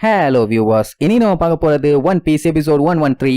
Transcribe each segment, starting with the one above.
Hello viewers இனி நம்ம பார்க்க போறது One Piece episode one one three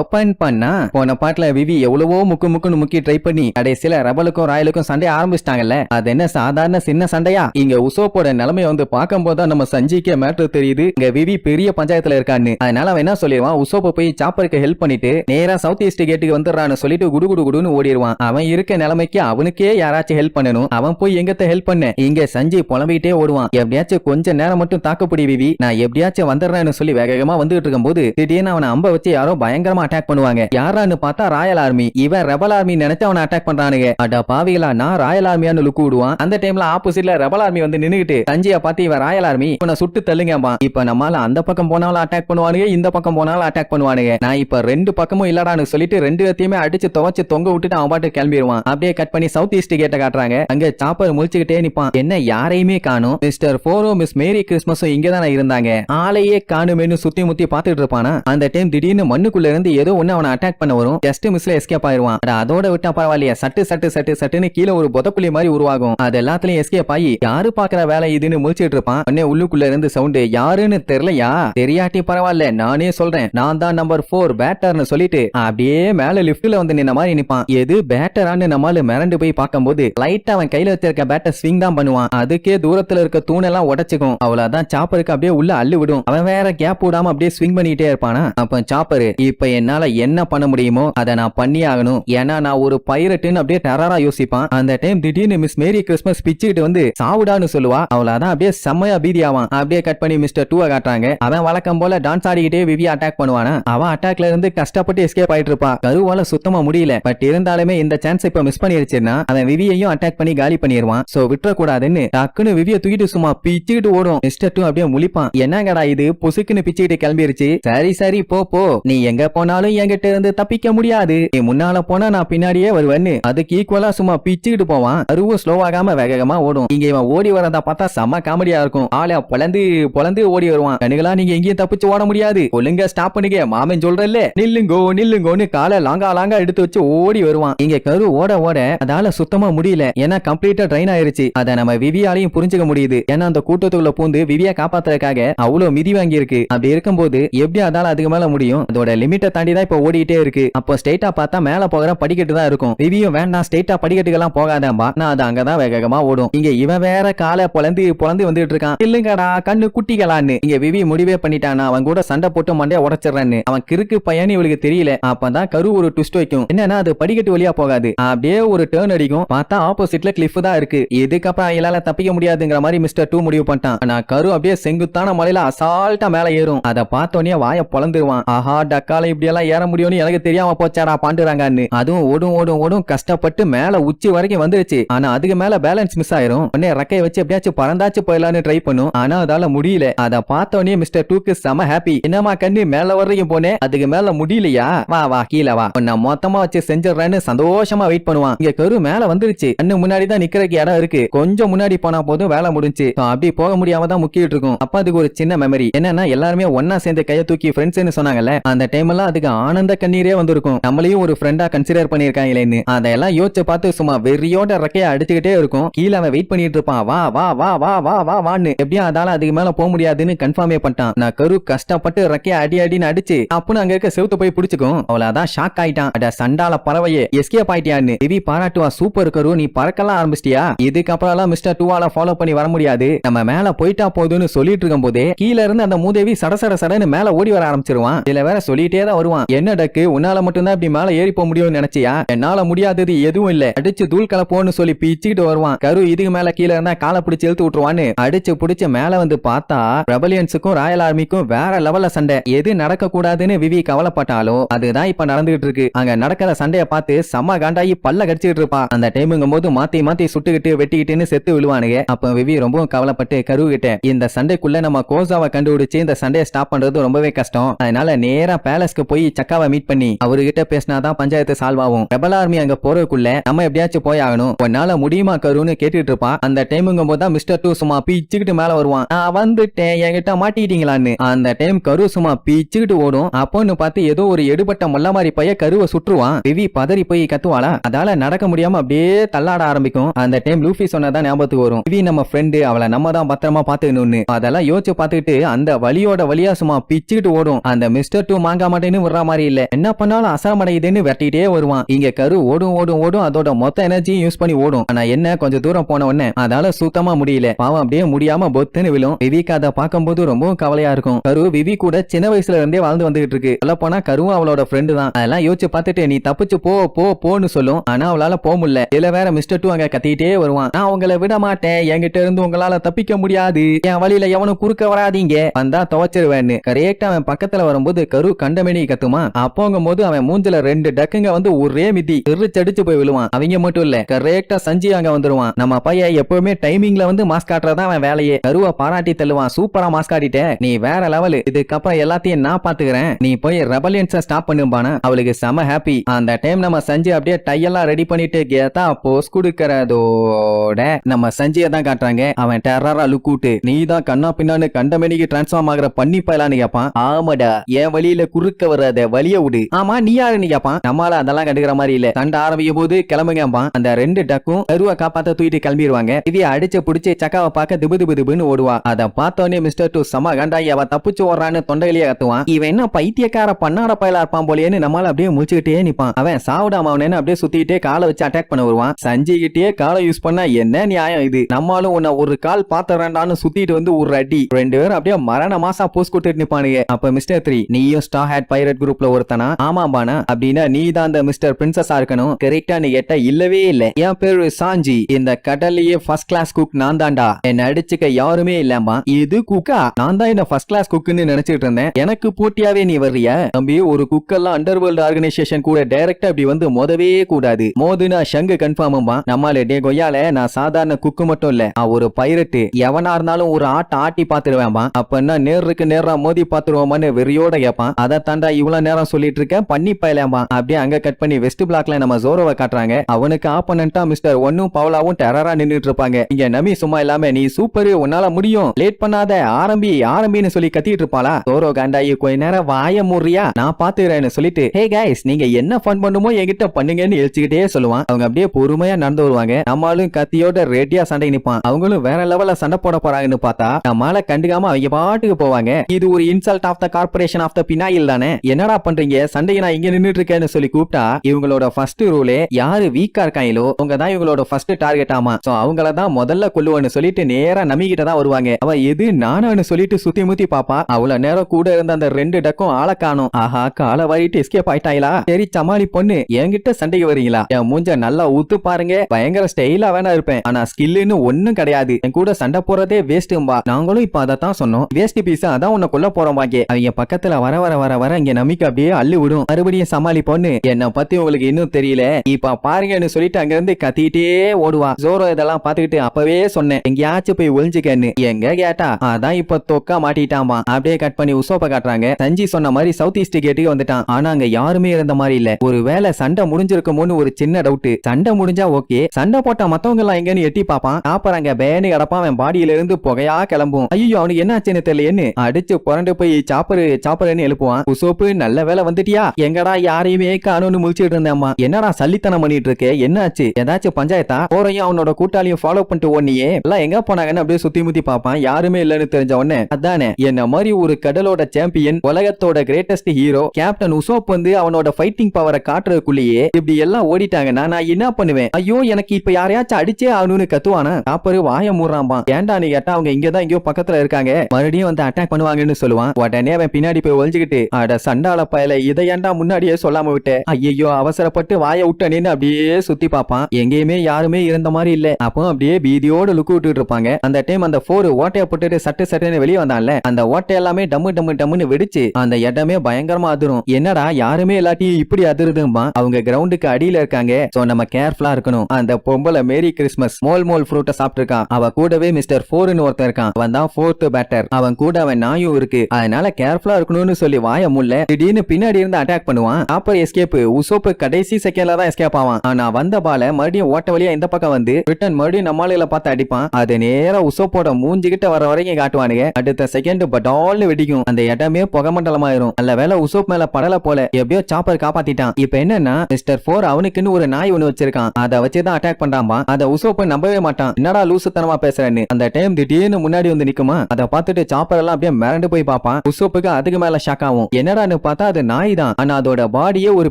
open பண்ணா போன பாட்டுல விவி எவ்வளவோ முக்கு முக்குன்னு முக்கி ட்ரை பண்ணி கடைசியில ரபலுக்கும் ராயலுக்கும் சண்டை ஆரம்பிச்சிட்டாங்கல்ல? அது என்ன சாதாரண சின்ன சண்டையா? இங்க உசோப்போட நிலைமைய வந்து பார்க்கும்போது தான் நம்ம சஞ்சிக்கே மேட்ரு தெரியுது. இங்க விவி பெரிய பஞ்சாயத்துல இருக்கான்னு. அதனால அவன் என்ன சொல்லிடுவான்? உசோப்ப போய் சாப்பருக்கு ஹெல்ப் பண்ணிட்டு நேரா சவுத் ஈஸ்ட் கேட்டுக்கு வந்துடுறான்னு சொல்லிட்டு குடு குடு குடுன்னு ஓடிடுவான். அவன் இருக்க நிலைமைக்கு அவனுக்கே யாராச்சும் ஹெல்ப் பண்ணணும். அவன் போய் எங்கத்த ஹெல்ப் பண்ண? இங்க சஞ்சய் புலம்பிக்கிட்டே ஓடுவான். எப்படியாச்சும் கொஞ்ச நேரம் மட்டும் தாக்குப்பிடி விவி. நான் எப்படியாச்சும் வந்துடுறேன்னு சொல்லி வேகமா வந்துட்டு இருக்கும்போது திடீர்னு அவனை அம்ப வச்சு யாரோ பயங்கரமா அட்டாக் பண்ணுவாங்க. யாரான்னு பார்த்தா ராயல் ஆர்மி இவன் ரெபல் ஆர்மி நினைச்சு அவனை அட்டாக் பண்றானுங்க. அட பாவிகளா நான் ராயல் ஆர்மியான்னு லுக்கு விடுவான். அந்த டைம்ல ஆப்போசிட்ல ரெபல் ஆர்மி வந்து நின்னுகிட்டு சஞ்சய பார்த்து இவன் ராயல் ஆர்மி இவனை சுட்டு தள்ளுங்கம்மா இப்ப நம்மால அந்த பக்கம் போனாலும் அட்டாக் பண்ணுவானுங்க இந்த பக்கம் போனாலும் அட்டாக் பண்ணுவானுங்க. நான் இப்ப ரெண்டு பக்கமும் இல்லடான்னு சொல்லிட்டு ரெண்டு பேத்தையுமே அடிச்சு துவச்சு தொங்க விட்டுட்டு அவன் பாட்டு கிளம்பிடுவான் அப்படியே கட் பண்ணி சவுத் ஈஸ்ட் கேட்ட காட்டுறாங்க. அங்க சாப்பர் முழிச்சுக்கிட்டே நிப்பான். என்ன யாரையுமே காணும். மிஸ்டர் போரோ மிஸ் மேரி கிறிஸ்மஸும் இங்க தானே இருந்தாங்க. ஆளையே காணுமேனு சுத்தி முத்தி பாத்துட்டு இருப்பானா? அந்த டைம் திடீர்னு மண்ணுக்குள்ள இருந்து ஏதோ ஒண்ணு அவனை அட்டாக் பண்ண வரும். ஜஸ்ட் மிஸ்ல எஸ்கேப் ஆயிருவான். அதோட விட்டா பரவாயில்லையா. சட்டு சட்டு சட்டு சட்டுன்னு கீழே ஒரு புதப்புலி மாதிரி உருவாகும். அது எல்லாத்துலயும் எஸ்கேப் ஆகி யாரு பாக்குற வேலை இதுன்னு முடிச்சிட்டு இருப்பான். உடனே உள்ளுக்குள்ள இருந்து சவுண்டு யாருன்னு தெரியலையா? தெரியாட்டி பரவாயில்ல நானே சொல்றேன். நான் தான் நம்பர் போர் பேட்டர்னு சொல்லிட்டு அப்படியே மேல லிப்ட்ல வந்து நின்ன மாதிரி நிப்பான். எது பேட்டரான்னு நம்மால மிரண்டு போய் பார்க்கும்போது லைட்டா அவன் கையில வச்சிருக்க பேட்டர் ஸ்விங் தான் பண்ணுவான். அதுக்கே தூரத்துல இருக்க தூணெல்லாம் உடைச்சுக்கும். அவ்வளவுதான் சாப்பருக்கு அப்படியே உள்ள அள்ளு விடும் அவன் வேற கேப் விடாம அப்படியே ஸ்விங் பண்ணிட்டே இருப்பானா? அப்ப சாப்பரு இப்ப என்னால என்ன பண்ண முடியுமோ அதை நான் பண்ணி ஆகணும். ஏன்னா நான் ஒரு பைரட்டுன்னு அப்படியே டெரரா யோசிப்பான். அந்த டைம் திடீர்னு மிஸ் மேரி கிறிஸ்மஸ் பிச்சுக்கிட்டு வந்து சாவுடான்னு சொல்லுவா. அவ்வளவுதான் அப்படியே செம்மையா பீதி ஆவான். அப்படியே கட் பண்ணி மிஸ்டர் டூவை காட்டுறாங்க. அவன் வழக்கம் போல டான்ஸ் ஆடிக்கிட்டே விவி அட்டாக் பண்ணுவானா? அவன் அட்டாக்ல இருந்து கஷ்டப்பட்டு எஸ்கேப் ஆயிட்டு இருப்பான். கருவால சுத்தமா முடியல. பட் இருந்தாலுமே இந்த சான்ஸ் இப்ப மிஸ் பண்ணிருச்சுன்னா அவன் விவியையும் அட்டாக் பண்ணி காலி பண்ணிடுவான் சோ விட்டுறக்கூடாதுன்னு டக்குன்னு விவிய தூக்கிட்டு சும்மா பிச்சுக்கிட்டு ஓடும். மிஸ்டர் டூ அப்படியே முழிப்பான். என்னங்கடா இது? புசுக்குன்னு பிச்சுக்கிட்டு கிளம்பிருச்சு. சரி சரி போ போ. நீ எங்க போனாலும் என்கிட்ட இருந்து தப்பிக்க முடியாது. நீ முன்னால போனா நான் பின்னாடியே வருவேன்னு. அதுக்கு ஈக்குவலா சும்மா பிச்சுக்கிட்டு போவான். அருவும் ஸ்லோவாகாம வேகமா ஓடும். இங்க இவன் ஓடி வரதா பார்த்தா செம்ம காமெடியா இருக்கும். ஆளா பொலந்து பொலந்து ஓடி வருவான். கணுகளா நீங்க எங்கேயும் தப்பிச்சு ஓட முடியாது. ஒழுங்கா ஸ்டாப் பண்ணுங்க மாமன் சொல்றல்ல நில்லுங்கோ நில்லுங்கோன்னு காலை லாங்கா லாங்கா எடுத்து வச்சு ஓடி வருவான். இங்க கரு ஓட ஓட அதால சுத்தமா முடியல. ஏன்னா கம்ப்ளீட்டா ட்ரைன் ஆயிருச்சு. அதை நம்ம விவியாலையும் புரிஞ்சுக்க முடியுது. ஏன்னா அந்த கூட்டத்துக்குள்ள பூந்து விவியா காப்பாத்துறதுக்காக அவ்வளவு மிதி வாங்கி இருக்கு அப்படி இருக்கும்போது எப்படி அதால அதுக்கு மேல முடியும்? அதோட லிமிட்டை தாண்டி தான் இப்ப ஓடிட்டே இருக்கு. அப்போ ஸ்ட்ரெயிட்டா பார்த்தா மேல போகிற படிக்கட்டு தான் இருக்கும். விவியும் வேண்டாம் ஸ்ட்ரெயிட்டா படிக்கட்டுக்கெல்லாம் போகாதம்பா. நான் அது அங்கதான் வேகமா ஓடும். இங்க இவன் வேற காலை பொலந்து பொலந்து வந்துட்டு இருக்கான். இல்லங்கடா கண்ணு குட்டிகளான்னு. இங்க விவி முடிவே பண்ணிட்டானா. அவன் கூட சண்டை போட்டு மண்டைய உடச்சிடறான்னு. அவன் கிறுக்கு பையன் இவளுக்கு தெரியல. அப்பதான் கரு ஒரு ட்விஸ்ட் வைக்கும். என்னன்னா அது படிக்கட்டு வழியா போகாது. அப்படியே ஒரு டேர்ன் அடிக்கும். பார்த்தா ஆப்போசிட்ல கிளிஃப் தான் இருக்கு. இதுக்கப்புறம் இல்லால தப்பிக்க முடியாதுங்கிற மாதிரி மிஸ்டர் டூ முடிவு பண்ணிட்டான். ஆனா கரு அப்படியே செங்குத்தான மலையில அசால்ட்டா மேல ஏறும். அதை பார்த்தோன்னே வாய பொழந்துருவான். ஆஹா டக்கால இப்படி எல்லாம் ஏற முடியும்னு எனக்கு தெரியாம போச்சாடா பாண்டுறாங்கன்னு அதுவும் ஓடும் ஓடும் ஓடும் கஷ்டப்பட்டு மேல உச்சி வரைக்கும் வந்துருச்சு. ஆனா அதுக்கு மேல பேலன்ஸ் மிஸ் ஆயிரும். உடனே ரெக்கையை வச்சு எப்படியாச்சும் பறந்தாச்சு போயிடலாம்னு ட்ரை பண்ணும். ஆனா அதால முடியல. அத பார்த்தோன்னே மிஸ்டர் டூக்கு செம ஹாப்பி என்னமா கண்ணு மேல வரைக்கும் போனேன் அதுக்கு மேல முடியலையா? வா வா கீழே வா. நான் மொத்தமா வச்சு செஞ்சிடறேன்னு சந்தோஷமா வெயிட் பண்ணுவான். இங்க கரு மேல வந்துருச்சு. அண்ணு முன்னாடி தான் நிக்கிறக்கு இடம் இருக்கு. கொஞ்சம் முன்னாடி போனா போதும் வேலை முடிஞ்சு. அப்படி போக முடியாம தான் முக்கிட்டு இருக்கும். அப்ப அதுக்கு ஒரு சின்ன மெமரி என்னன்னா எல்லாருமே ஒன்னா சேர்ந்து கையை தூக்கி ஃப்ரெண்ட்ஸ்னு சொன்னாங்கல்ல? அந்த டைம் எல்லாம் அதுக்கு ஆனந்த கண்ணீரே வந்திருக்கும். நம்மளையும் ஒரு ஃப்ரெண்டா கன்சிடர் பண்ணிருக்காங்களேன்னு அதெல்லாம் யோசிச்சு பார்த்து சும்மா வெறியோட ரெக்கைய அடிச்சுக்கிட்டே இருக்கும். கீழே அவன் வெயிட் பண்ணிட்டு இருப்பான். வா வா வா வா வா வா வான்னு. எப்படியும் அதால அதுக்கு மேல போக முடியாதுன்னு கன்ஃபார்மே பண்ணிட்டான். நான் கரு கஷ்டப்பட்டு ரெக்கைய அடி அடின்னு அடிச்சு அப்புன்னு அங்க இருக்க செவுத்த போய் பிடிச்சிக்கும். அவ்வளவுதான் ஷாக் ஆயிட்டான். அட சண்டால பறவையே எஸ்கேப் ஆயிட்டியான்னு. திவி பாராட்டுவா சூப்பர் கரு நீ பறக்கலாம் ஆரம்பிச்சிட்டியா? இதுக்கப்புறம் எல்லாம் மிஸ்டர் டூவால ஃபாலோ பண்ணி வர முடியாது. நம்ம மேல போயிட்டா போதுன்னு சொல்லிட்டு இருக்கும் போதே கீழ இருந்து அந்த மூதேவி சட சட சடன்னு மேல ஓடி வர ஆரம்பிச்சிருவான். இதுல வேற சொல்லிட்டே தான் வருவான். என்ன டக்கு? உன்னால மட்டும்தான் இப்படி மேல ஏறி போக முடியும்னு நினைச்சியா? என்னால முடியாதது எதுவும் இல்ல. அடிச்சு தூள் கலப்போன்னு சொல்லி பிச்சுக்கிட்டு வருவான். கரு இதுக்கு மேல கீழ இருந்தா காலை பிடிச்சு இழுத்து விட்டுருவான்னு. அடிச்சு பிடிச்சு மேல வந்து பார்த்தா பிரபலியன்ஸுக்கும் ராயல் ஆர்மிக்கும் வேற லெவல்ல சண்டை. எது நடக்க கூடாதுன்னு விவி கவலைப்பட்டாலும் அதுதான் இப்ப நடந்துகிட்டு இருக்கு. அங்க நடக்கிற சண்டைய பார்த்து செம்ம காண்டாயி பல்ல கடிச்சிட்டு இருப்பா. அந்த டைமுங்கும் போது மாத்தி மாத்தி சுட்டுக்கிட்டு வெட்டிக்கிட்டுன்னு செத்து விழுவானுங்க. அப்ப விவி ரொம்பவும் கவலைப்பட்டு கரு கிட்ட இந்த சண்டைக்குள்ள நம்ம கோசாவை கண்டுபிடிச்சு இந்த சண்டையை ஸ்டாப் பண்றது ரொம்பவே கஷ்டம். அதனால நேரா பேலஸ்க்கு போய் போய் சக்காவை மீட் பண்ணி அவர்கிட்ட பேசினாதான் பஞ்சாயத்து சால்வ் ஆகும். ரெபல் ஆர்மி அங்க போறதுக்குள்ள நம்ம எப்படியாச்சும் போய் ஆகணும். உன்னால முடியுமா கருன்னு கேட்டுட்டு இருப்பான். அந்த டைமுங்கும் போது தான் மிஸ்டர் டூ சும்மா பீச்சுக்கிட்டு மேல வருவான். நான் வந்துட்டேன் என்கிட்ட மாட்டிக்கிட்டீங்களான்னு. அந்த டைம் கரு சும்மா பீச்சுக்கிட்டு ஓடும். அப்போன்னு பார்த்து ஏதோ ஒரு எடுபட்ட மொல்ல மாதிரி பைய கருவை சுற்றுவான். விவி பதறி போய் கத்துவாளா? அதால நடக்க முடியாம அப்படியே தள்ளாட ஆரம்பிக்கும். அந்த டைம் லூஃபி சொன்னதான் ஞாபகத்துக்கு வரும். விவி நம்ம ஃப்ரெண்டு அவளை நம்ம தான் பத்திரமா பாத்துக்கணும்னு அதெல்லாம் யோசிச்சு பாத்துக்கிட்டு அந்த வழியோட வழியா சும்மா பிச்சுக்கிட்டு ஓடும். அந்த மிஸ்டர் டூ மாங்க மாட்டேன்னு விடுற மாதிரி இல்ல. என்ன பண்ணாலும் அசாமடையுதுன்னு வெட்டிட்டே வருவான். இங்க கரு ஓடும் ஓடும் ஓடும். அதோட மொத்த எனர்ஜியும் யூஸ் பண்ணி ஓடும். ஆனா என்ன கொஞ்சம் தூரம் போன உடனே அதால சுத்தமா முடியல. பாவம் அப்படியே முடியாம பொத்துன்னு விழும். விவிக்கு அதை பார்க்கும்போது ரொம்பவும் கவலையா இருக்கும். கரு விவி கூட சின்ன வயசுல இருந்தே வாழ்ந்து வந்துகிட்டு இருக்கு. சொல்ல போனா கருவும் அவளோட ஃப்ரெண்டு தான். அதெல்லாம் யோசிச்சு பார்த்துட்டு நீ தப்பிச்சு போ போ போன்னு சொல்லும். ஆனா அவளால போக முடியல. இதுல வேற மிஸ்டர் டூ அங்க கத்திட்டே வருவான். நான் உங்களை விட மாட்டேன். என்கிட்ட இருந்து உங்களால தப்பிக்க முடியாது. என் வழியில எவனும் குறுக்க வராதீங்க. வந்தா துவச்சிருவேன்னு. கரெக்டா அவன் பக்கத்துல வரும்போது கரு கண்டமேனி கத்துமா அப்போங்கும் போது அவன் மூஞ்சில ரெண்டு டக்குங்க வந்து ஒரே மிதி. எரிச்சடிச்சு போய் விழுவான். அவங்க மட்டும் இல்ல கரெக்டா சஞ்சி அங்க வந்துருவான். நம்ம பையன் எப்பவுமே டைமிங்ல வந்து மாஸ்க் காட்டுறதா அவன் வேலையே. கருவை பாராட்டி தள்ளுவான். சூப்பரா மாஸ்க் காட்டிட்டேன் நீ வேற லெவல் இதுக்கப்புறம் எல்லாத்தையும் நான் பாத்துக்கிறேன். நீ போய் ரெபலியன்ஸ ஸ்டாப் பண்ணும்பானா அவளுக்கு செம ஹாப்பி அந்த டைம் நம்ம சஞ்சி அப்படியே டையெல்லாம் ரெடி பண்ணிட்டு கேத்தா போஸ் கொடுக்கறதோட நம்ம சஞ்சய தான் காட்டுறாங்க. அவன் டெரரா லுக்கூட்டு நீ தான் கண்ணா பின்னான்னு கண்டமேனிக்கு டிரான்ஸ்ஃபார்ம் ஆகிற பண்ணி பயலான்னு கேப்பான். ஆமாடா என் வழியில குறுக்க வர வராத வழிய விடு. ஆமா நீ யாருன்னு கேப்பான்? நம்மளால அதெல்லாம் கண்டுக்கிற மாதிரி இல்ல. சண்டை ஆரம்பிக்கும் போது கிளம்புங்கப்பான் அந்த ரெண்டு டக்கும் கருவா காப்பாத்த தூக்கிட்டு கிளம்பிடுவாங்க இதைய அடிச்சு புடிச்சு சக்காவை பார்க்க திபு திபு திபுன்னு ஓடுவா. அதை பார்த்தோன்னே மிஸ்டர் டூ சம கண்டாயி அவ தப்பிச்சு ஓடுறான்னு தொண்டையிலேயே கத்துவான். இவன் என்ன பைத்தியக்கார பண்ணாட பயலா இருப்பான் போலேன்னு நம்மளால அப்படியே முடிச்சுக்கிட்டே நிப்பான். அவன் சாவிடாம அவனே அப்படியே சுத்திக்கிட்டே காலை வச்சு அட்டாக் பண்ண வருவான். சஞ்சய் கிட்டே காலை யூஸ் பண்ணா என்ன நியாயம் இது? நம்மளும் உன்னை ஒரு கால் பாத்துறேன்டான்னு சுத்திட்டு வந்து ஒரு அடி. ரெண்டு பேரும் அப்படியே மரண மாசா போஸ்ட் கொடுத்துட்டு நிப்பானுங்க. அப்ப மிஸ்டர் த்ரீ நீயும் ஸ்டார் ஹேட் பைரட் குரூப்ல ஒருத்தனா ஆமா பானா அப்படின்னா நீ தான் அந்த மிஸ்டர் பிரின்சஸா இருக்கணும். கரெக்டா நீ கேட்ட இல்லவே இல்ல. என் பேரு சாஞ்சி. இந்த கடல்லயே ஃபர்ஸ்ட் கிளாஸ் குக் நான் தான்டா என்ன அடிச்சுக்க யாருமே இல்லம்மா. இது குக்கா நான் தான் என்ன ஃபர்ஸ்ட் கிளாஸ் குக்குன்னு நினைச்சிட்டு இருந்தேன். எனக்கு போட்டியாவே நீ வர்றியா? தம்பி ஒரு குக்கெல்லாம் அண்டர் வேர்ல்ட் ஆர்கனைசேஷன் கூட டைரக்டா இப்படி வந்து மோதவே கூடாது. மோதுனா ஷங்கு கன்ஃபார்மா நம்மால டே கொய்யால நான் சாதாரண குக்கு மட்டும் இல்ல. நான் ஒரு பைரட்டு எவனா இருந்தாலும் ஒரு ஆட்டை ஆட்டி பாத்துருவேன்பா அப்பன்னா நேருக்கு நேரா மோதி பாத்துருவோமான்னு வெறியோட கேட்பான் அதை தாண்டா இவ்வளவு நேரம் சொல்லிட்டு இருக்கேன். பண்ணி பயலாமா? அப்படியே அங்க கட் பண்ணி வெஸ்ட் பிளாக்ல நம்ம ஜோரோவை காட்டுறாங்க. அவனுக்கு ஆப்பனண்டா மிஸ்டர் ஒன்னும் பவலாவும் டெரரா நின்றுட்டு இருப்பாங்க. இங்க நமி சும்மா இல்லாம நீ சூப்பர் உன்னால முடியும். லேட் பண்ணாத. ஆரம்பி ஆரம்பின்னு சொல்லி கத்திட்டு இருப்பாளா? ஜோரோ காண்டாயி கொஞ்ச நேரம் வாய முறியா நான் பாத்துக்கிறேன்னு சொல்லிட்டு ஹே கைஸ் நீங்க என்ன ஃபன் பண்ணுமோ என்கிட்ட பண்ணுங்கன்னு எழுச்சிக்கிட்டே சொல்லுவான். அவங்க அப்படியே பொறுமையா நடந்து வருவாங்க. நம்மளும் கத்தியோட ரெடியா சண்டை நிப்பான். அவங்களும் வேற லெவல்ல சண்டை போட போறாங்கன்னு பார்த்தா நம்மளால கண்டுக்காம அவங்க பாட்டுக்கு போவாங்க. இது ஒரு insult of the corporation of the phenyl தானே? என்னடா பண்றீங்க? சண்டையை நான் இங்க நின்னுட்டு இருக்கேன்னு சொல்லி கூப்பிட்டா இவங்களோட ஃபர்ஸ்ட் ரூலே யாரு வீக்கா இருக்காங்களோ அவங்க தான் இவங்களோட ஃபர்ஸ்ட் டார்கெட் ஆமா. சோ அவங்கள தான் முதல்ல கொல்லுவேன்னு சொல்லிட்டு நேரா நம்பிக்கிட்ட தான் வருவாங்க. அவ எது நானான்னு சொல்லிட்டு சுத்தி முத்தி பாப்பா. அவ்வளவு நேரம் கூட இருந்த அந்த ரெண்டு டக்கும் ஆளை காணும். ஆஹா காலை வாரிட்டு எஸ்கேப் ஆயிட்டாங்களா? சரி சமாளி பொண்ணு என்கிட்ட சண்டைக்கு வரீங்களா? என் மூஞ்ச நல்லா ஊத்து பாருங்க. பயங்கர ஸ்டைலா வேணா இருப்பேன். ஆனா ஸ்கில்லுன்னு ஒண்ணும் கிடையாது. என் கூட சண்டை போறதே வேஸ்ட்டும்பா நாங்களும் இப்ப அதைத்தான் சொன்னோம். வேஸ்ட் பீஸ் அதான் உன்னை கொல்ல போறோம் வாங்க அவங்க பக்கத்துல வர வர வர வர இங்க நம்பிக்கை அப்படியே அள்ளி விடும் மறுபடியும் சமாளிப்போன்னு என்ன பத்தி உங்களுக்கு இன்னும் தெரியல. இப்ப பாருங்கன்னு சொல்லிட்டு அங்க இருந்து கத்திட்டே ஓடுவா. ஜோரோ இதெல்லாம் பாத்துக்கிட்டு அப்பவே சொன்னேன். எங்கேயாச்சும் போய் ஒளிஞ்சுக்கன்னு. எங்க கேட்டா? அதான் இப்ப தொக்கா மாட்டிட்டாமா. அப்படியே கட் பண்ணி உசோப்ப காட்டுறாங்க. சஞ்சி சொன்ன மாதிரி சவுத் ஈஸ்ட் கேட்டுக்கு வந்துட்டான். ஆனா அங்க யாருமே இருந்த மாதிரி இல்ல. ஒரு வேளை சண்டை முடிஞ்சிருக்குமோன்னு ஒரு சின்ன டவுட் சண்டை முடிஞ்சா ஓகே சண்டை போட்டா மத்தவங்க எல்லாம் எங்கன்னு எட்டி பாப்பான் அப்புறம் பேனு கிடப்பான். அவன் பாடியில இருந்து புகையா கிளம்பும். ஐயோ அவனுக்கு என்ன ஆச்சுன்னு தெரியலையேன்னு அடிச்சு புரண்டு போய் சாப்பரு சாப்பருன்னு எழுப்புவான். உசோப்பு நல்ல வேலை வந்துட்டியா? எங்கடா யாரையுமே காணும்னு முடிச்சிட்டு இருந்தேம்மா. என்னடா சல்லித்தனம் பண்ணிட்டு இருக்கே என்னாச்சு? ஏதாச்சும் பஞ்சாயத்தா? போறையும் அவனோட கூட்டாளியும் ஃபாலோ பண்ணிட்டு ஓடனியே. எல்லாம் எங்க போனாங்கன்னு அப்படியே சுத்தி முத்தி பாப்பான் யாருமே இல்லன்னு தெரிஞ்ச உடனே அதானே என்ன மாதிரி ஒரு கடலோட சாம்பியன் உலகத்தோட கிரேட்டஸ்ட் ஹீரோ கேப்டன் உசோப் வந்து அவனோட ஃபைட்டிங் பவரை காட்டுறதுக்குள்ளேயே இப்படி எல்லாம் ஓடிட்டாங்கன்னா நான் என்ன பண்ணுவேன்? ஐயோ எனக்கு இப்ப யாரையாச்சும் அடிச்சே ஆகணும்னு கத்துவானா? காப்பரு வாய மூடுறான்பா நீ கேட்டா அவங்க இங்கதான் எங்கேயோ பக்கத்துல இருக்காங்க. மறுபடியும் வந்து அட்டாக் பண்ணுவாங்கன்னு சொல்லுவான். உடனே அவன் பின்னாடி போய் ஒழிஞ்சுக்கிட்டு அட சண்டால பயல இதை ஏன்டா முன்னாடியே சொல்லாம விட்டேன் ஐயோ அவசரப்பட்டு வாய விட்டனேன்னு அப்படியே சுத்தி பார்ப்பான். எங்கேயுமே யாருமே இருந்த மாதிரி இல்ல. அப்போ அப்படியே பீதியோட லுக்கு விட்டுட்டு இருப்பாங்க. அந்த டைம் அந்த போர் ஓட்டைய போட்டுட்டு சட்டு சட்டுன்னு வெளியே வந்தான்ல. அந்த ஓட்டை எல்லாமே டம்மு டம்மு டம்முன்னு வெடிச்சு அந்த இடமே பயங்கரமா அதிரும். என்னடா யாருமே எல்லாத்தையும் இப்படி அதிருதும்பா அவங்க கிரவுண்டுக்கு அடியில இருக்காங்க. சோ நம்ம கேர்ஃபுல்லா இருக்கணும். அந்த பொம்பளை மேரி கிறிஸ்மஸ் மோல் மோல் ஃப்ரூட்டை சாப்பிட்டுருக்கான். அவ கூடவே மிஸ்டர் போர்னு ஒருத்தன் இருக்கான். அவன் தான் ஃபோர்த் பேட்டர் அவன் கூட அவன் நாயும் இருக்கு. அதனால கேர்ஃபுல்லா இருக்கணும்னு சொல்லி வாய முல்ல திடீர்னு பின்னாடி இருந்து அட்டாக் பண்ணுவான். சாப்பர் எஸ்கேப் உசோப்பு கடைசி செகண்ட்ல தான் எஸ்கேப் ஆவான். ஆனா வந்த பால மறுபடியும் ஓட்ட வழியா இந்த பக்கம் வந்து ரிட்டன் மறுபடியும் நம்மளால பார்த்து அடிப்பான். அது நேரா உசோப்போட மூஞ்சுகிட்ட வர வரைக்கும் காட்டுவானுங்க. அடுத்த செகண்ட் பட்டால்னு வெடிக்கும். அந்த இடமே புகமண்டலமாயிரும் நல்ல வேலை உசோப் மேல படல போல எப்படியோ சாப்பர் காப்பாத்திட்டான். இப்ப என்னன்னா மிஸ்டர் போர் அவனுக்குன்னு ஒரு நாய் ஒண்ணு வச்சிருக்கான். அதை வச்சுதான் அட்டாக் பண்றான்பா அத உசோப்பு நம்பவே மாட்டான். என்னடா லூசுத்தனமா பேசுறேன்னு. அந்த டைம் திடீர்னு முன்னாடி வந்து நிக்குமா? அதை பார்த்துட்டு சாப்பர் எல்லாம் அப்படியே மிரண்டு போய் பார்ப்பான். உசோப்புக்கு அதுக்கு மேல ஷாக் ஆகும். என்னடா பார்த்தா அது நாய் தான் ஆனா அதோட பாடியே ஒரு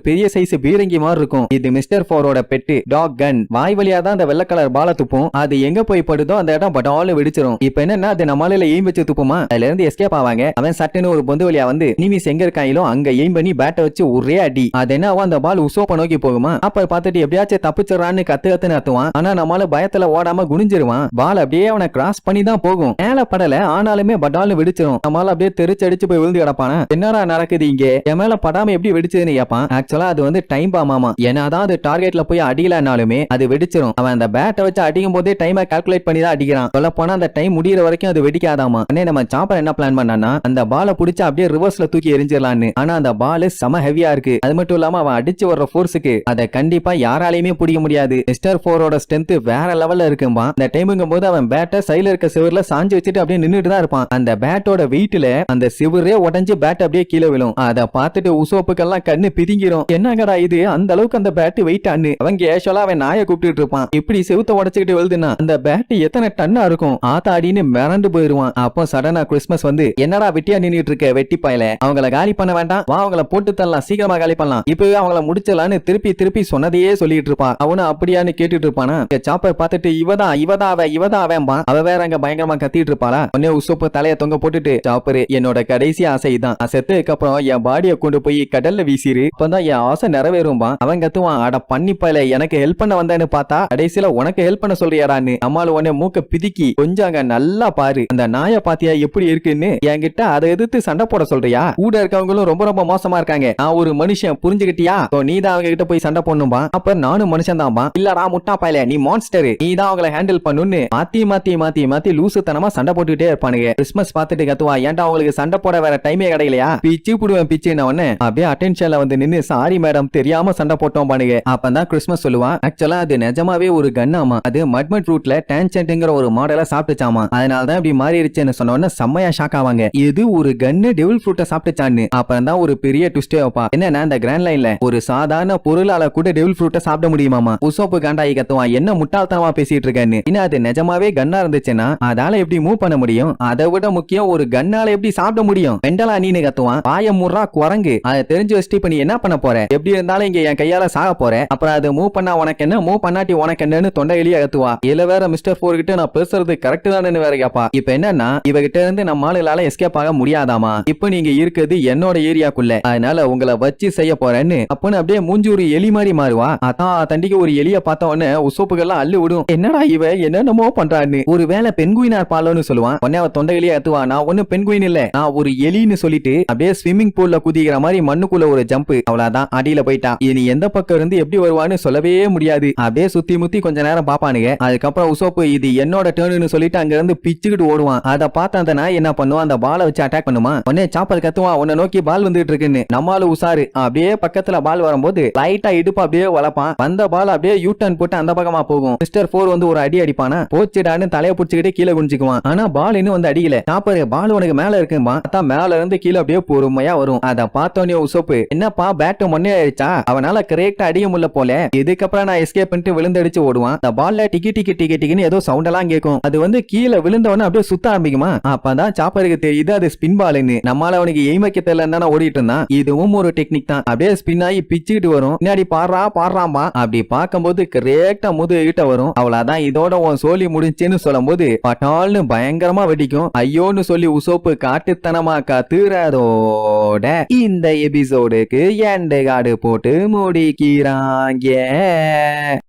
பெரிய சைஸ் பீரங்கி மாதிரி இருக்கும். இது மிஸ்டர் போரோட பெட்டு டாக் கன் வாய் வழியா தான் அந்த வெள்ளை கலர் பால துப்பும். அது எங்க போய் படுதோ அந்த இடம் பட்டாலும் வெடிச்சிரும். இப்ப என்னன்னா அது நம்மளால எய்ம் வச்சு துப்புமா? அதுல இருந்து எஸ்கேப் ஆவாங்க. அவன் சட்டுன்னு ஒரு பொந்து வழியா வந்து நிமிஸ் எங்க இருக்காங்களோ அங்க எய்ம் பண்ணி பேட்டை வச்சு ஒரே அடி. அது என்னவோ அந்த பால் உசோப்ப நோக்கி போகுமா? அப்ப பார்த்துட்டு எப்படியாச்சும் தப்பிச்சிடறான்னு கத்து கத்து நடத்துவான் ஆனா நம்மளால பயத்துல ஓடாம குனிஞ்சிருவான். பால் அப்படியே அவனை கிராஸ் பண்ணி தான் போகும். மேல படல ஆனாலுமே பட்டாலும் வெடிச்சிரும். நம்மளால அப்படியே தெரிச்சு அடிச்சு போய் விழுந்து கிடப்பானா? என்னடா நடக்குது? இங்க என் மேல படாம எப்படி வெடிச்சதுன்னு கேட்பான் ஆக்சுவலா அது வந்து டைம் பாமாமா ஏன்னாதான் அது டார்கெட்ல போய் அடிக்கலனாலுமே அது வெடிச்சிரும். அவன் அந்த பேட்டை வச்சு அடிக்கும் போதே டைமை கால்குலேட் பண்ணி தான் அடிக்கிறான். சொல்ல போனா அந்த டைம் முடியிற வரைக்கும் அது வெடிக்காதாமா. அண்ணே நம்ம சாப்பர் என்ன பிளான் பண்ணான்னா அந்த பாலை புடிச்சு அப்படியே ரிவர்ஸ்ல தூக்கி எரிஞ்சிடலான்னு ஆனா அந்த பால் செம ஹெவியா இருக்கு. அது மட்டும் இல்லாம அவன் அடிச்சு வர்ற ஃபோர்ஸுக்கு அதை கண்டிப்பா யாராலையுமே பிடிக்க முடியாது. மிஸ்டர் போரோட ஸ்ட்ரென்த் வேற லெவல்ல இருக்கும்பா அந்த டைமுங்கும் போது அவன் பேட்டை சைல இருக்க சிவர்ல சாஞ்சு வச்சுட்டு அப்படியே நின்றுட்டு தான் இருப்பான். அந்த பேட்டோட வெயிட்ல அந்த சிவரே உடஞ்சு பேட் அப்படியே கீழே விழும். அதை பார்த்துட்டு உசோப்புக்கெல்லாம் கண்ணு பிரிங்கிரும் என்னங்கடா இது? அந்த அளவுக்கு அந்த பேட் வெயிட் ஆனு அவன் கேஷுவலா அவன் நாயை கூப்பிட்டு இருப்பான். இப்படி செவுத்த உடச்சுக்கிட்டு விழுதுன்னா அந்த பேட் எத்தனை டன்னா இருக்கும்? ஆத்தாடின்னு மிரண்டு போயிருவான். அப்போ சடனா கிறிஸ்மஸ் வந்து என்னடா வெட்டியா நின்றுட்டு இருக்க வெட்டி பாயல? அவங்கள காலி பண்ண வேண்டாம். வா அவங்கள போட்டு தரலாம். சீக்கிரமா காலி பண்ணலாம். இப்பவே அவங்கள முடிச்சலான்னு திருப்பி திருப்பி சொன்னதையே சொல்லிட்டு இருப்பான். அவனும் அப்படியான்னு கேட்டுட்டு இருப்பானா? சாப்பர் பார்த்துட்டு இவதான் இவதான் அவ இவதான் அவன்பா அவ வேற அங்க பயங்கரமா கத்திட்டு இருப்பாளா? உடனே உசோப்பு தலைய தொங்க போட்டுட்டு சாப்பரு என்னோட கடைசி ஆசை தான் செத்ததுக்கு அப்புறம் என் பாடிய கொண்டு போய் கடல்ல வீசிரு. இப்பதான் என் ஆசை நிறைவேறும்பா. அவன் கத்துவான் அட பண்ணிப்பால எனக்கு ஹெல்ப் பண்ண வந்தேன்னு பார்த்தா கடைசியில உனக்கு ஹெல்ப் பண்ண சொல்றியாடான்னு அம்மாள் உடனே மூக்க பிதுக்கி கொஞ்சாங்க நல்லா பாரு. அந்த நாய பாத்தியா எப்படி இருக்குன்னு என்கிட்ட அதை எதிர்த்து சண்டை போட சொல்றியா? கூட இருக்கவங்களும் ரொம்ப ரொம்ப மோசமா இருக்காங்க. நான் ஒரு மனுஷன் புரிஞ்சுக்கிட்டியா? நீ தான் அவங்க கிட்ட போய் சண்டை போடணும்பா. அப்ப நானும் மனுஷன் தான்பா இல்லடா முட்டா பாயல நீ மான்ஸ்டர் நீ தான் அவங்கள ஹேண்டில் பண்ணுன்னு மாத்தி மாத்தி மாத்தி மாத்தி லூசுத்தனமா சண்டை போட்டுக்கிட்டே இருப்பானுங்க. கிறிஸ்மஸ் பார்த்துட்டு கத்துவா. ஏன்டா அவங்களுக்கு சண்டை போட வேற டைமே கிடைக்கலையா? பிச்சு புடுவேன். இவன் பிச்சுன்னு உடனே அப்படியே அட்டென்ஷன்ல வந்து நின்னு சாரி மேடம் தெரியாம சண்டை போட்டோம் பானுங்க. அப்பதான் கிறிஸ்மஸ் சொல்லுவான். ஆக்சுவலா அது நிஜமாவே ஒரு கன்னாமா அது மட்மட் ரூட்ல டேன்சென்ட்ங்கிற ஒரு மாடலை சாப்பிட்டுச்சாமா. அதனால தான் இப்படி மாறிடுச்சுன்னு சொன்ன உடனே செம்மையா ஷாக் ஆவாங்க. இது ஒரு கன்னு டெவில் ஃப்ரூட்டை சாப்பிட்டுச்சான்னு. அப்புறம் தான் ஒரு பெரிய ட்விஸ்டே வைப்பா. என்னன்னா இந்த கிராண்ட் லைன்ல ஒரு சாதாரண பொருளால கூட டெவில் ஃப்ரூட்டை சாப்பிட முடியுமாமா? உசோப்பு காண்டாயி கத்துவான். என்ன முட்டாள்தனமா பேசிட்டு இருக்கான்னு. இன்னும் அது நிஜமாவே கன்னா இருந்துச்சுன்னா? அதால எப்படி மூவ் பண்ண முடியும்? அதை விட முக்கியம் ஒரு கன்னால எப்படி சாப்பிட முடியும்? வெண்டலா நீனு கத்துவான். பாயம் முறா குரங்கு. அதை தெரிஞ்சு வச்சுட்டு இப்ப நீ என்ன பண்ண போற? எப்படி இருந்தாலும் இங்க என் கையால சாக போற. அப்புறம் அது மூவ் பண்ணா உனக்கு என்ன? மூவ் பண்ணாட்டி உனக்கு என்னன்னு தொண்டை எலியா கத்துவா இதுல வேற மிஸ்டர் போர் கிட்ட நான் பேசுறது கரெக்ட் தானே வேற கேப்பா. இப்ப என்னன்னா இவகிட்ட இருந்து நம்ம ஆளுகளால எஸ்கேப் ஆக முடியாதாமா? இப்ப நீங்க இருக்கிறது என்னோட ஏரியாக்குள்ள. அதனால உங்களை வச்சு செய்ய போறேன்னு. அப்பன்னு அப்படியே மூஞ்சி ஒரு எலி மாதிரி மாறுவா. அதான் தண்டிக்கு ஒரு எலிய பார்த்த உடனே உசோப்புகள்லாம் அள்ளு விடும் என்னடா இவ? என்னென்னமோ பண்றான்னு. ஒரு வேலை பெண்குயினா பாலோன்னு சொல்லுவான். உடனே அவ தொண்டையிலேயே எத்துவா நான் ஒன்னும் பெண்குயின் இல்ல. நான் ஒரு எலின்னு சொல்லிட்டு அப்படியே ஸ்விம்மிங் பூல்ல குதிக்கிற மாதிரி மண்ணுக்குள்ள ஒரு ஜம்ப் அவ்வளவுதான். அடியில போயிட்டான் இனி எந்த பக்கம் இருந்து எப்படி வருவான்னு சொல்லவே முடியாது. அப்படியே சுத்தி முத்தி கொஞ்ச நேரம் பாப்பானுங்க அதுக்கப்புறம் உசோப்பு இது என்னோட டேர்னு சொல்லிட்டு அங்க இருந்து பிச்சுக்கிட்டு ஓடுவான். அதை பார்த்து அந்த நாய் என்ன பண்ணுவான் அந்த பாலை வச்சு அட்டாக் பண்ணுமா? உடனே சாப்பல் கத்துவான் உன்னை நோக்கி பால் வந்துட்டு இருக்குன்னு. நம்மளும் உசாரு. அப்படியே பக்கத்துல பால் வரும்போது லைட்டா இடுப்பு அப்படியே வளர்ப்பான். வந்த பால் அப்படியே யூ டர்ன் போட்டு அந்த பக்கமா போகும். மிஸ்டர் போர் வந்து ஒரு அடி அடிப்பானா? போச்சுடான்னு தலையை பிடிச்சிக்கிட்டே கீழே குனிஞ்சுக்குவான். ஆனா பால் இன்னும் வந்து அடிக்கல. சாப்பர் பால் உனக்கு மேல இருக்குமா அதான் மேல இருந்து கீழே அப்படியே பொறுமையா வரும் அத பார்த்தோன்னே உசோப்பு. என்னப்பா பேட் மொன்னே ஆயிடுச்சா? அவனால கரெக்டா அடிய முடியல போல. இதுக்கப்புறம் நான் எஸ்கேப் பண்ணிட்டு விழுந்தடிச்சு ஓடுவான்? அந்த பால்ல டிக்கி டிக்கி டிக்கி டிக்கின்னு ஏதோ சவுண்ட் எல்லாம் கேட்கும். அது வந்து கீழே விழுந்தவன அப்படியே சுத்த ஆரம்பிக்குமா? அப்பதான் சாப்பருக்கு தெரியுது அது ஸ்பின் பாலுன்னு நம்மளால அவனுக்கு எய்ம் வைக்க தெரியலன்னு ஓடிட்டு இருந்தான். இதுவும் ஒரு டெக்னிக் தான். அப்படியே ஸ்பின் ஆகி பிச்சுக்கிட்டு வரும். பின்னாடி பாடுறா பாடுறாம்பா அப்படி பார்க்கும்போது கரெக்டா முதுகு கிட்ட வரும். அவ்வளவுதான். இதோட உன் சோழி முடிஞ்சுன்னு சொல்லும் போது பட்டால்னு பயங்கரமா வெடிக்கும். ஐயோன்னு சொல்லி உசோப்பு காட்டுத்தனமா கத்துறதோட இந்த எபிசோடுக்கு எண்டு காடு போட்டு முடிக்கிறாங்க.